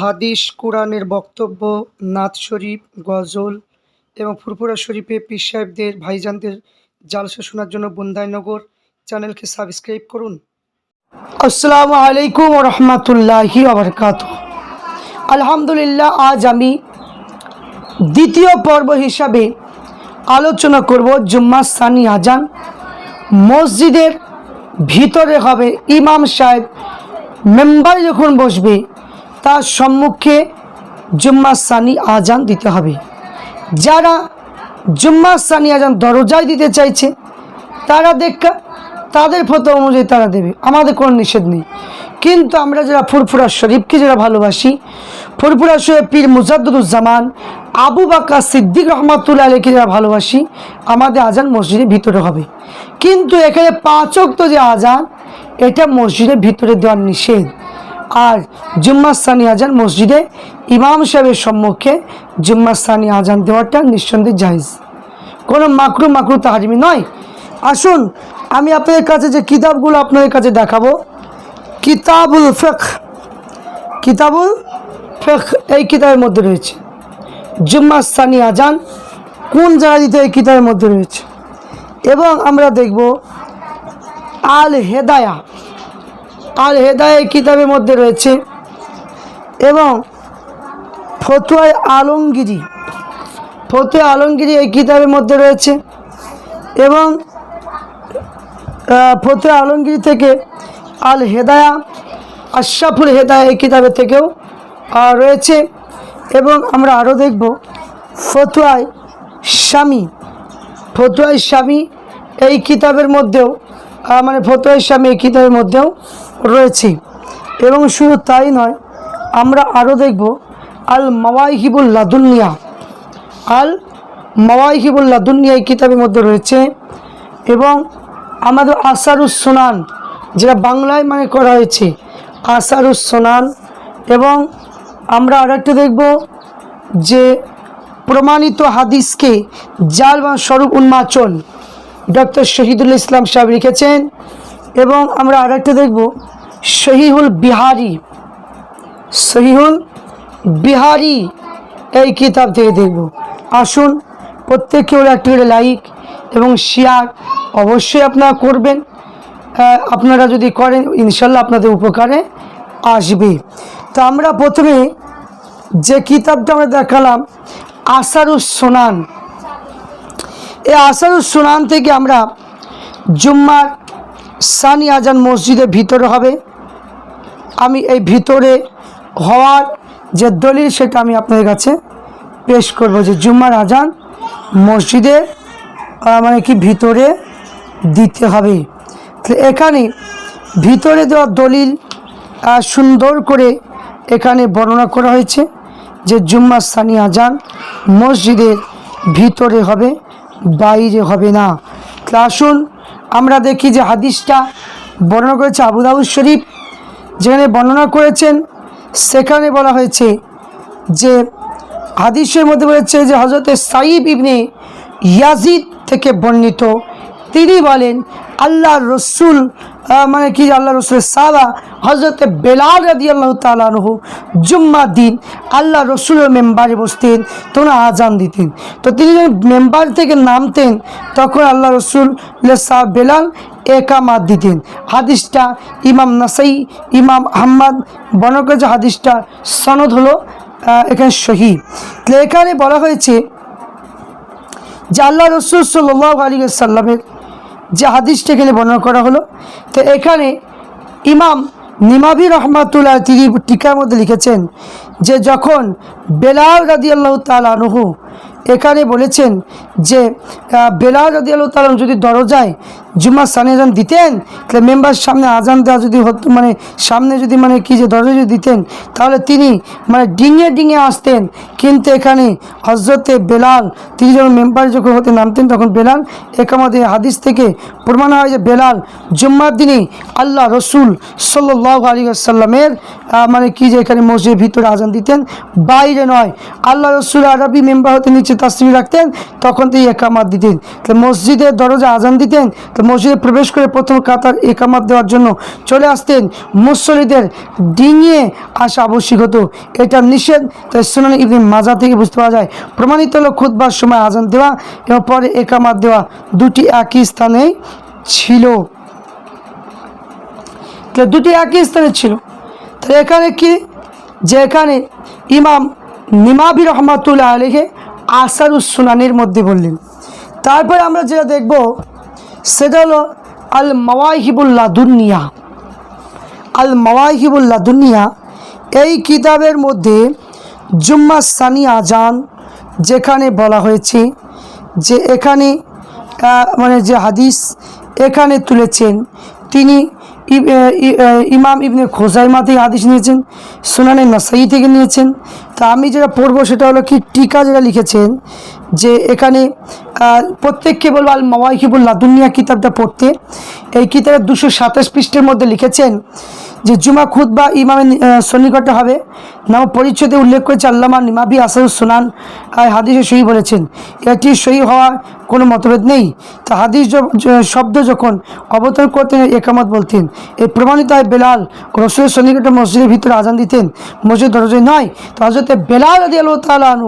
হাদিস, কোরআনের বক্তব্য, নাত শরীফ, গজল এবং ফুরফুরা শরীফে পীর সাহেবদের, ভাইজানদের জালসা শোনার জন্য বুন্দাইনগর চ্যানেলকে সাবস্ক্রাইব করুন। আসসালামু আলাইকুম রহমতুল্লাহি আবরকাত আলহামদুলিল্লাহ, আজ আমি দ্বিতীয় পর্ব হিসাবে আলোচনা করব জুম্মা সানি আজান। মসজিদের ভিতরে হবে ইমাম সাহেব, মেম্বার যখন বসবে তার সম্মুখে জুম্মা সানি আজান দিতে হবে। যারা জুম্মা সানি আজান দরজায় দিতে চাইছে, তারা দেখা তাদের ফটো অনুযায়ী তারা দেবে। আমাদের কোনো নিষেধ নেই। কিন্তু আমরা যারা ফুরফুরা শরীফকে যারা ভালোবাসি, ফুরফুরা শরীফ পীর মুজাদ্দুজ্জামান আবু বাক্কা সিদ্দিক রহমাতুল্লাহ আলীকে যারা ভালোবাসি, আমাদের আজান মসজিদের ভিতরে হবে। কিন্তু এখানে পাঁচ অক্ত যে আজান, এটা মসজিদের ভিতরে দেওয়ার নিষেধ। আর জুম্মা সানি আজান মসজিদে ইমাম সাহেবের সম্মুখে জুম্মা সানি আজান দেওয়াটা নিঃসন্দেহ জাহিজ কোনো মাকরু মাকরু তাহারিমি নয়। আসুন, আমি আপনাদের কাছে যে কিতাবগুলো আপনাদের কাছে দেখাবো, কিতাবুল ফেক কিতাবুল ফেক এই কিতাবের মধ্যে রয়েছে। জুম্মা সানি আজান কোন জায়গা দিতে এই কিতাবের মধ্যে রয়েছে? এবং আমরা দেখব আল হেদায়া আল হেদায়া কিতাবের মধ্যে রয়েছে এবং ফতুয়ায় আলমগিরি ফতুয়া আলমগিরি এই কিতাবের মধ্যে রয়েছে এবং ফতুয়া আলমগিরি থেকে আল হেদায়া, আশরাফুল হেদায়া এই কিতাবের থেকেও রয়েছে এবং আমরা আরও দেখব ফতুয়ায় স্বামী ফতুয়াই স্বামী এই কিতাবের মধ্যেও মানে ফতুয়াই স্বামী এই কিতাবের মধ্যেও রয়েছে। এবং শুধু তাই নয়, আমরা আরও দেখব আল মাওয়াইহিবুল লাদুনিয়া। আল মাওয়াইহিবুল লাদুনিয়া এই কিতাবের মধ্যে রয়েছে। এবং আমাদের আসারুস সোনান, যেটা বাংলায় মানে করা হয়েছে, আসারুস সোনান। এবং আমরা আরেকটা দেখব যে প্রমাণিত হাদিসকে জাল বা স্বরূপ উন্মাচন ডক্টর শহীদুল ইসলাম সাহেব লিখেছেন। এবং আমরা আরেকটা দেখব, শহীহুল বিহারি। সহিহুল বিহারি এই কিতাব থেকে দেখব। আসুন, প্রত্যেককে ওরা একটু করে লাইক এবং শেয়ার অবশ্যই আপনারা করবেন। আপনারা যদি করেন, ইনশাল্লাহ আপনাদের উপকারে আসবে। তো আমরা প্রথমে যে কিতাবটা আমরা দেখালাম, আসারুস সোনান। এই আসারুস সোনান থেকে আমরা জুম্মার সানি আজান মসজিদের ভিতরে হবে। আমি এই ভিতরে হওয়ার যে দলিল সেটা আমি আপনাদের কাছে পেশ করব যে জুম্মার আজান মসজিদে মানে কি ভিতরে দিতে হবে। এখানে ভিতরে দেওয়া দলিল সুন্দর করে এখানে বর্ণনা করা হয়েছে যে জুম্মা সানি আজান মসজিদের ভিতরে হবে, বাইরে হবে না। আসুন আমরা দেখি যে হাদিসটা বর্ণনা করেছে আবু দাউদ শরীফ, যেখানে বর্ণনা করেছেন, সেখানে বলা হয়েছে যে হাদিসের মধ্যে বলেছে যে হজরতে সাইব ইবনে ইয়াজিদ থেকে বর্ণিত তিনি বলেন, আল্লাহ রসুল মানে কি আল্লাহ রসুলের সাবা হজরতে বেলাল রাদি আল্লাহ তালানহু জুম্মা দিন আল্লাহ রসুলের মেম্বারে বসতেন, তখন আজান দিতেন। তো তিনি যখন মেম্বার থেকে নামতেন, তখন আল্লাহ রসুল সাহ বেলাল একামাত দিতেন। হাদিসটা ইমাম নাসাই, ইমাম আহম্মদ করেছে হাদিসটা, সনদ হলো এখানে তো এখানে বলা হয়েছে যে আল্লাহ রসুল সাল্লাহ আলী সাল্লামের যে হাদিসটা এখানে বর্ণনা করা হলো, তো এখানে ইমাম নিমাবি রহমাতুল্লাহ তিনি টিকার মধ্যে লিখেছেন যে যখন বেলাল রাদি আল্লাহ তালানহু এখানে বলেছেন যে বেলাল রাদি আল্লাহ তালান যদি দরজায় জুম্মা সানি আজান দিতেন, তাহলে মেম্বার সামনে আজান দেওয়া যদি হতো মানে সামনে যদি মানে কি যে দরজা যদি দিতেন, তাহলে তিনি মানে ডিঙে ডিঙে আসতেন। কিন্তু এখানে হজরতে বেলাল, তিনি যখন মেম্বার যখন হতে নামতেন, তখন বেলাল একামাদের হাদিস থেকে প্রমাণ হয় যে বেলাল জুম্মার দিনে আল্লাহ রসুল সাল্লাহ আলী আসাল্লামের মানে কি যে এখানে মসজিদের ভিতরে আজান দিতেন। বাইরে নয়, আল্লাহ রসুল আরবি মেম্বার হতে নিচে তাসমি রাখতেন, তখন তিনি একামাত দিতেন। তাহলে মসজিদের দরজা আজান দিতেন মসজিদে প্রবেশ করে প্রথম কাতার একামাত দেওয়ার জন্য চলে আসতেন। মুসল্লিদের ডিঙিয়ে আসা আবশ্যিক হতো। এটা নিষেধ, তাই সুনানি ইবনে মাজা থেকে বুঝতে পারা যায়। প্রমাণিত হলো খুদবার সময় আজান দেওয়া এবং পরে একামাত দেওয়া দুটি একই স্থানেই ছিল। দুটি একই স্থানে ছিল। তো এখানে কি? যে এখানে ইমাম নিমাবি রহমাতুল্লাহ আলীকে আসারুস সুনানির মধ্যে বললেন। তারপরে আমরা যেটা দেখব সেটা হলো আল মাওয়াহিবুল্লাহ দুনিয়া আল মাওয়াহিবুল্লাহ দুনিয়া এই কিতাবের মধ্যে জুম্মা সানি আজান যেখানে বলা হয়েছে যে এখানে মানে যে হাদিস এখানে তুলেছেন, তিনি ইমাম ইবনে খোজাইমা থেকে হাদিস নিয়েছেন, সুনানে নাসাই থেকে নিয়েছেন তা আমি যেটা পড়ব সেটা হলো কি টিকা যেটা লিখেছেন যে এখানে প্রত্যেককে বলব আল মাওয়াইহিবুল্লাহ দুনিয়া কিতাবটা পড়তে। এই কিতাবের দুশো সাতাশ পৃষ্ঠের মধ্যে লিখেছেন যে জুমা খুদ বা ইমামের আহ, সন্নিকটে হবে। নাম পরিচ্ছদে উল্লেখ করেছে আল্লামা নিমাবি আসাদুস সুনান হাদিসে সহি বলেছেন। এটি সহি হওয়ার কোনো মতভেদ নেই। তা হাদিস শব্দ যখন অবতরণ করতেন একামত বলতেন। এই প্রমাণিত হয় বেলাল রসুলের সন্নিকটে মসজিদের ভিতরে আজান দিতেন। মসজিদ দরজায় নয়। তো হজরতে বেলাল আদি আল্লাহ তালু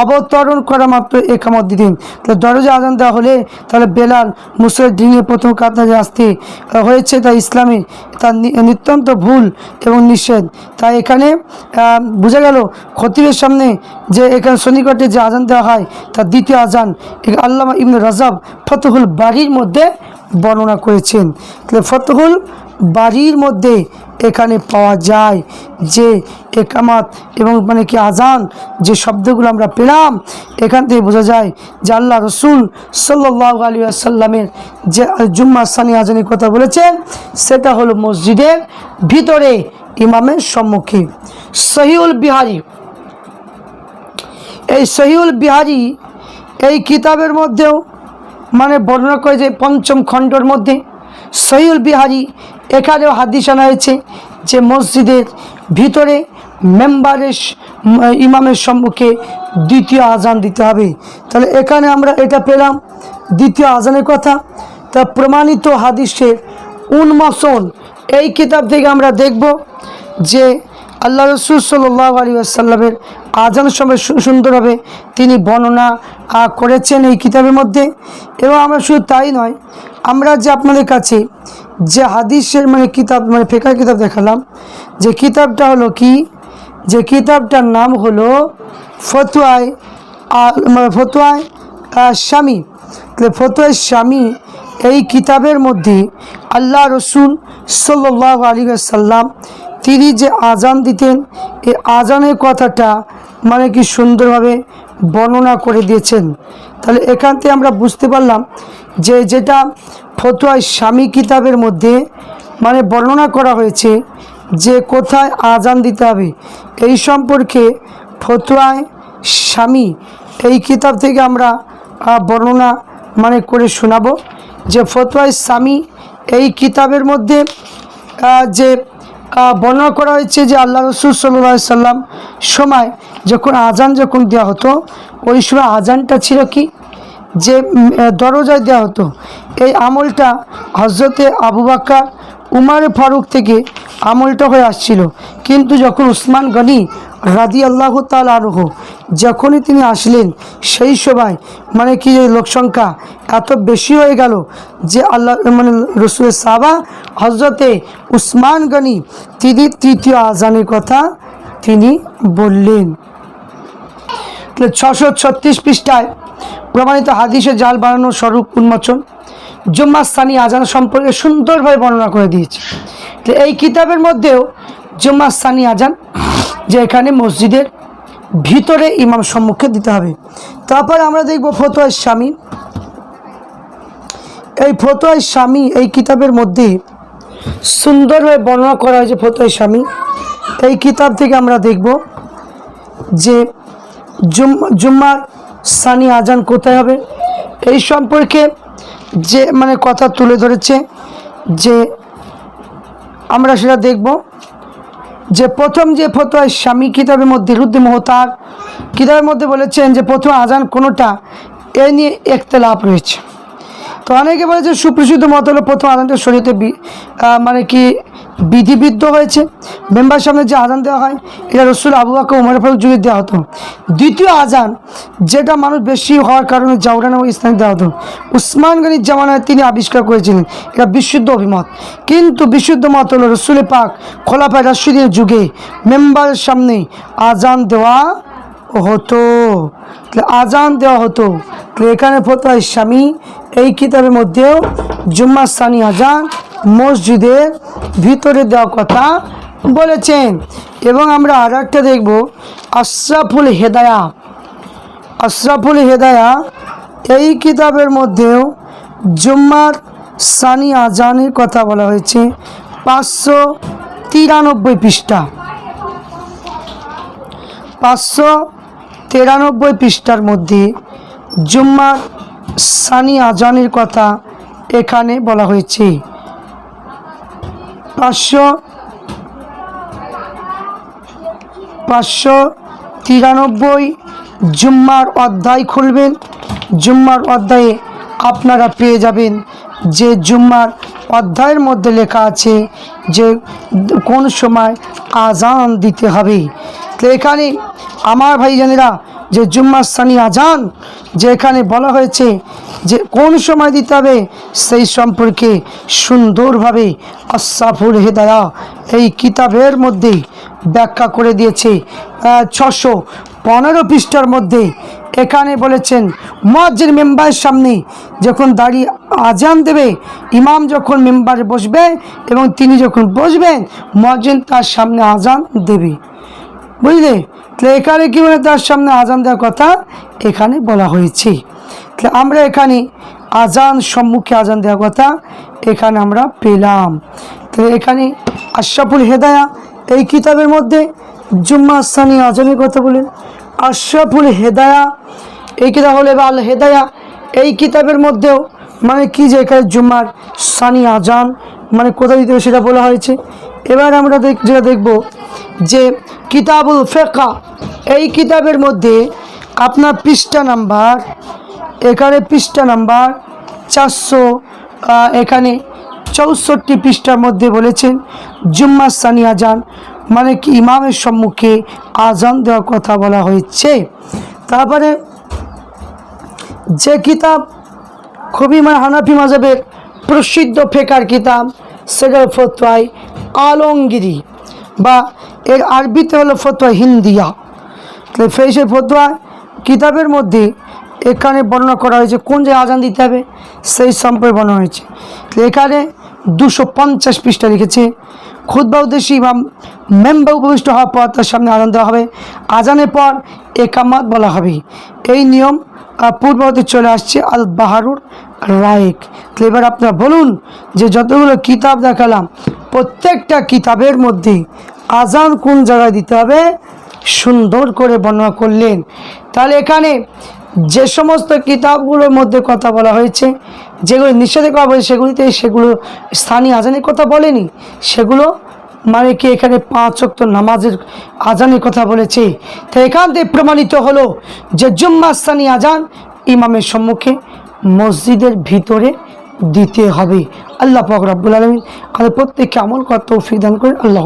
অবতরণ করা মাত্র একামত দিতেন তো দরজা আজান দেওয়া হলে তাহলে বেলাল মুসলিম ডিঙে প্রথম কাতারে আসতে হয়েছে তা ইসলামী তার নিত্যন্ত ভুল এবং নিষেধ। তাই এখানে বোঝা গেল খতিবের সামনে যে এখানে সন্নিকটে যে আজান দেওয়া হয়, তার দ্বিতীয় আজান আল্লামা ইবনে রাজাব ফতহুল বাড়ির মধ্যে বর্ণনা করেছেন। তাহলে ফতহুল বাড়ির মধ্যে এখানে পাওয়া যায় যে একামাত এবং মানে কি আজান যে শব্দগুলো আমরা পেলাম, এখান থেকে বোঝা যায় যে আল্লাহ রসুল সাল্লাহ আলী আসাল্লামের যে জুম্মা সানি আজানের কথা বলেছেন, সেটা হলো মসজিদের ভিতরে ইমামের সম্মুখে। সহিউল বিহারি, এই সহিউল বিহারি এই কিতাবের মধ্যেও মানে বর্ণনা করে যে পঞ্চম খণ্ডর মধ্যে সহিউল বিহারি এখানেও হাদিস আনা হয়েছে যে মসজিদের ভিতরে মেম্বারের ইমামের সম্মুখে দ্বিতীয় আজান দিতে হবে। তাহলে এখানে আমরা এটা পেলাম দ্বিতীয় আজানের কথা। তা প্রমাণিত হাদিসের উন্মোচন এই কিতাব থেকে আমরা দেখব যে আল্লাহ রসুল সাল্লাহ আলী আসাল্লামের আজান সময় সুন্দরভাবে তিনি বর্ণনা করেছেন এই কিতাবের মধ্যে। এবং আমরা শুধু তাই নয়, আমরা যে আপনাদের কাছে যে হাদিসের মানে কিতাব মানে ফেকার কিতাব দেখালাম, যে কিতাবটা হলো কি? যে কিতাবটার নাম হলো ফতুয়ায় মানে ফতুয়ায় স্বামী তাহলে ফতুয়ায় স্বামী এই কিতাবের মধ্যে আল্লাহ রসুল সাল্লাহ আলী সাল্লাম তিনি যে আজান দিতেন, এই আজানের কথাটা মানে কি সুন্দরভাবে বর্ণনা করে দিয়েছেন। তাহলে এখান থেকে আমরা বুঝতে পারলাম যে যেটা ফতোয়ায় স্বামী কিতাবের মধ্যে মানে বর্ণনা করা হয়েছে যে কোথায় আজান দিতে হবে, এই সম্পর্কে ফতোয়ায় স্বামী এই কিতাব থেকে আমরা বর্ণনা মানে করে শোনাবো যে ফতোয়ায় স্বামী এই কিতাবের মধ্যে যে বর্ণনা করা হয়েছে যে আল্লাহ রসুল সাল্লাহ সাল্লাম সময় যখন আজান যখন দেওয়া হতো, ওই সময় আজানটা ছিল কি? যে দরজায় দেওয়া হতো। এই আমলটা হজরতে আবু বাক্কা উমার ফারুক থেকে আমলটা হয়ে আসছিল। কিন্তু যখন উসমান গনি রাদি আল্লাহ তাল আরহ যখনই তিনি আসলেন, সেই সময় মানে কি যে লোকসংখ্যা এত বেশি হয়ে গেল যে আল্লাহ মানে রসুলের সাবা হজরতে উসমান গনি তিনি তৃতীয় আজানের কথা তিনি বললেন। ছশো ছত্রিশ পৃষ্ঠায় প্রমাণিত হাদিসে জাল বানানোর স্বরূপ উন্মোচন জুম্মা স্থানী আজান সম্পর্কে সুন্দরভাবে বর্ণনা করে দিয়েছে। তো এই কিতাবের মধ্যেও জুম্মা স্থানী আজান যে এখানে মসজিদের ভিতরে ইমাম সম্মুখে দিতে হবে। তারপর আমরা দেখব ফতোয়ার স্বামী এই ফতোয়ার স্বামী এই কিতাবের মধ্যে সুন্দরভাবে বর্ণনা করা হয়েছে ফতোয়ার স্বামী এই কিতাব থেকে আমরা দেখব যে জুম, জুম্মার সানি আজান কোথায় হবে? এই সম্পর্কে যে মানে কথা তুলে ধরেছে যে আমরা সেটা দেখব। যে প্রথম যে ফতোয়া স্বামী কিতাবের মধ্যে রুদ্দি মোহতার কিতাবের মধ্যে বলেছেন যে প্রথম আজান কোনোটা, এ নিয়ে একতলাপ রয়েছে। তো অনেকে বলেছে সুপ্রসিদ্ধ মত হলো প্রথম আজানটা শরীরে মানে কি বিধিবিদ্ধ হয়েছে। মেম্বার সামনে যে আজান দেওয়া হয়, এটা রসুল আবু বাক্কা উমর ফারুক যুগে দেওয়া হতো। দ্বিতীয় আজান, যেটা মানুষ বেশি হওয়ার কারণে জাউরান এবং ইসলাম দেওয়া হতো। উসমান গনির জামানায় তিনি আবিষ্কার করেছিলেন, এটা বিশুদ্ধ অভিমত। কিন্তু বিশুদ্ধ মত হলো রসুল পাক খোলাফায় রাশিদের যুগে মেম্বারের সামনে আজান দেওয়া হতো। আজান দেওয়া হতো এখানে ফতোয়া স্বামী এই কিতাবের মধ্যেও জুম্মা সানি আজান মসজিদের ভিতরে দেওয়ার কথা বলেছেন। এবং আমরা আর একটা দেখব, আশরাফুল হেদায়া। আশরাফুল হেদায়া এই কিতাবের মধ্যেও জুম্মার সানি আজানের কথা বলা হয়েছে, পাঁচশো তিরানব্বই পৃষ্ঠা। পাঁচশো তিরানব্বই পৃষ্ঠার মধ্যে জুম্মার সানি আজানের কথা এখানে বলা হয়েছে। পাঁচশো পাঁচশো তিরানব্বই জুম্মার অধ্যায় খুলবেন। জুম্মার অধ্যায়ে আপনারা পেয়ে যাবেন যে জুম্মার অধ্যায়ের মধ্যে লেখা আছে যে কোন সময় আজান দিতে হবে। তো এখানে আমার ভাইজানেরা যে জুম্মার সানি আজান, যে এখানে বলা হয়েছে যে কোন সময় দিতে হবে, সেই সম্পর্কে সুন্দরভাবে আশাফুল হেদায়া এই কিতাবের মধ্যে ব্যাখ্যা করে দিয়েছে। ছশো পনেরো পৃষ্ঠার মধ্যে এখানে বলেছেন মসজিদ মেম্বারের সামনে যখন দাঁড়িয়ে আজান দেবে, ইমাম যখন মেম্বারে বসবে এবং তিনি যখন বসবেন, মসজিদ তার সামনে আজান দেবে। বুঝলে? তাহলে এখানে কি মানে তার সামনে আজান দেওয়ার কথা এখানে বলা হয়েছে। তাহলে আমরা এখানে আজান সম্মুখে আজান দেওয়ার কথা এখানে আমরা পেলাম। তাহলে এখানে আশরাফুল হেদায়া এই কিতাবের মধ্যে জুম্মা সানি আজানের কথা বলেন আশরাফুল হেদায়া এই কিতাব হলে বা আল হেদায়া। এই কিতাবের মধ্যেও মানে কি যে এখানে জুম্মার সানি আজান মানে কোথায় দিতে হবে সেটা বলা হয়েছে। এবার আমরা দেখ, যেটা দেখব যে কিতাবুল ফেকা, এই কিতাবের মধ্যে আপনার পৃষ্ঠা নাম্বার, এখানে পৃষ্ঠা নাম্বার চারশো এখানে চৌষট্টি পৃষ্ঠার মধ্যে বলেছেন, জুম্মা সানি আজান মানে কি ইমামের সম্মুখে আজান দেওয়ার কথা বলা হয়েছে। তারপরে যে কিতাব খুবই মানে হানাফি মাজাবের প্রসিদ্ধ ফেকার কিতাব সেটার ফতোয়াই আলমগিরি বা এর আরবিতে হলো ফতোয়া হিন্দিয়া। তাহলে ফেসের ফতোয়া কিতাবের মধ্যে এখানে বর্ণনা করা হয়েছে কোন যে আজান দিতে হবে সেই সম্পর্কে বর্ণনা হয়েছে। এখানে দুশো পঞ্চাশ পৃষ্ঠা লিখেছে খুদ্া উদ্দেশ্যে ইমাম মেম্বার উপবিষ্ট হওয়ার পর তার সামনে আজান দেওয়া হবে। আজানের পর একামাত বলা হবে। এই নিয়ম আহ, পূর্ববর্তী চলে আসছে আল বাহারুর রায়েক তো এবার আপনারা বলুন যে যতগুলো কিতাব দেখালাম, প্রত্যেকটা কিতাবের মধ্যে আজান কোন জায়গায় দিতে হবে? সুন্দর করে বর্ণনা করলেন। তাহলে এখানে যে সমস্ত কিতাবগুলোর মধ্যে কথা বলা হয়েছে, যেগুলো নিষেধে করা হয়েছে সেগুলিতে সেগুলো স্থানীয় আজানের কথা বলেনি। সেগুলো মানে কি এখানে পাঁচ অক্ত নামাজের আজানের কথা বলেছে। তো এখান থেকে প্রমাণিত হলো যে জুম্মা স্থানী আজান ইমামের সম্মুখে মসজিদের ভিতরে দিতে হবে। আল্লাহ পাক রব্বুল আলমিন আমাদের প্রত্যেককে আমল করার তৌফিক দান করেন। আল্লাহ